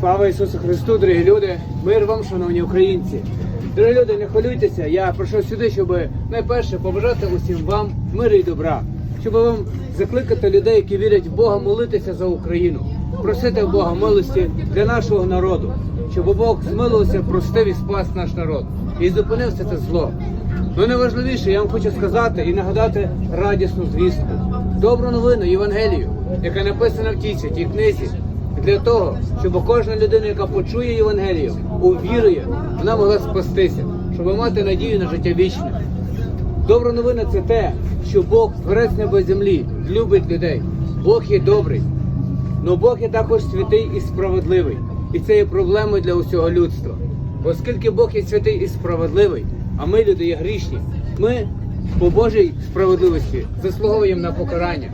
Слава Ісусу Христу, дорогі люди! Мир вам, шановні українці! Дорогі люди, не хвилюйтеся, я прийшов сюди, щоб найперше побажати усім вам миру і добра, щоб вам закликати людей, які вірять в Бога, молитися за Україну, просити Бога милості для нашого народу, щоб Бог змилився, простив і спас наш народ і зупинив все це зло. Ну найважливіше, я вам хочу сказати і нагадати радісну звістку, добру новину Євангелію, яка написана в тій святій книзі, для того, щоб кожна людина, яка почує Євангелію, увірує, вона могла спастися, щоб мати надію на життя вічне. Добра новина це те, що Бог творець неба землі, любить людей. Бог є добрий. Но Бог є також святий і справедливий. І це є проблемою для усього людства. Оскільки Бог є святий і справедливий, а ми люди є грішні, ми по Божій справедливості заслуговуємо на покарання.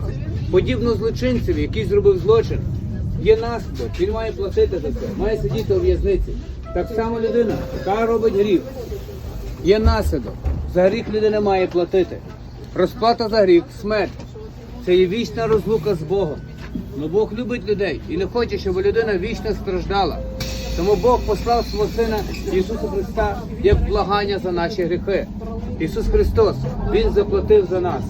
Подібно злочинцеві, який зробив злочин, є наслідок, він має платити за це, має сидіти у в'язниці. Так само людина, яка робить гріх, Є наслідок. За гріх людина має платити. Розплата за гріх смерть. Це є вічна розлука з Богом. Ну Бог любить людей і не хоче, щоб людина вічно страждала. Тому Бог послав свого Сина Ісуса Христа як благання за наші гріхи. Ісус Христос, Він заплатив за нас.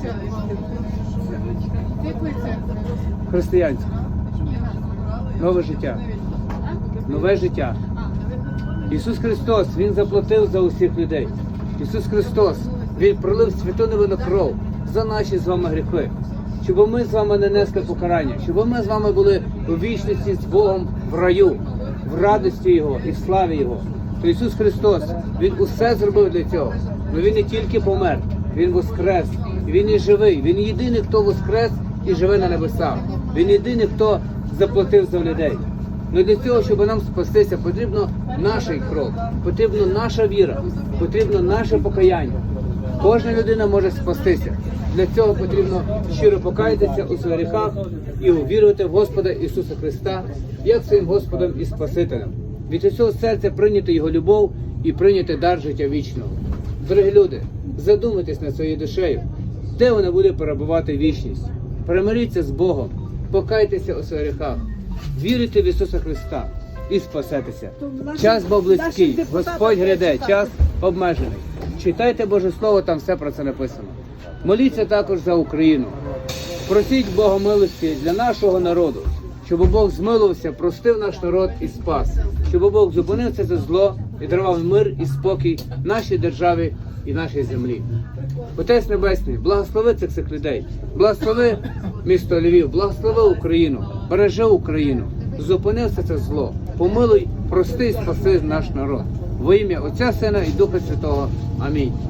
Християнське. Нове життя. Нове життя. Ісус Христос, Він заплатив за усіх людей. Ісус Христос, Він пролив святу невинну кров за наші з вами гріхи, щоб ми з вами не несли покарання, щоб ми з вами були у вічності з Богом в раю, в радості Його і в славі Його. То Ісус Христос, Він усе зробив для цього. Але Він не тільки помер, Він воскрес, І Він є живий. Він єдиний, хто воскрес і живе на небесах. Він єдиний, хто заплатив за людей. Ну для цього, щоб нам спастися, потрібно наш крок, потрібна наша віра, потрібно наше покаяння. Кожна людина може спастися. Для цього потрібно щиро покаятися у своїх гріхах і увірувати в Господа Ісуса Христа як своїм Господом і Спасителем. Від усього серця прийняти Його любов і прийняти дар життя вічного. Дорогі люди, задумайтесь над своєю душею, де вона буде перебувати вічність. Примиріться з Богом, покайтеся у своїх гріхах, вірите в Ісуса Христа і спасетеся. Час був близький, Господь гряде, час обмежений. Читайте Боже Слово, там все про це написано. Моліться також за Україну. Просіть Бога милості для нашого народу, щоб Бог змилився, простив наш народ і спас, щоб Бог зупинив це за зло і дарував мир і спокій нашій державі і нашій землі. Отець Небесний, благослови цих всіх людей, благослови місто Львів, благослови Україну, бережи Україну, зупинився це зло, помилуй, прости спаси наш народ. Во ім'я Отця Сина і Духа Святого. Амінь.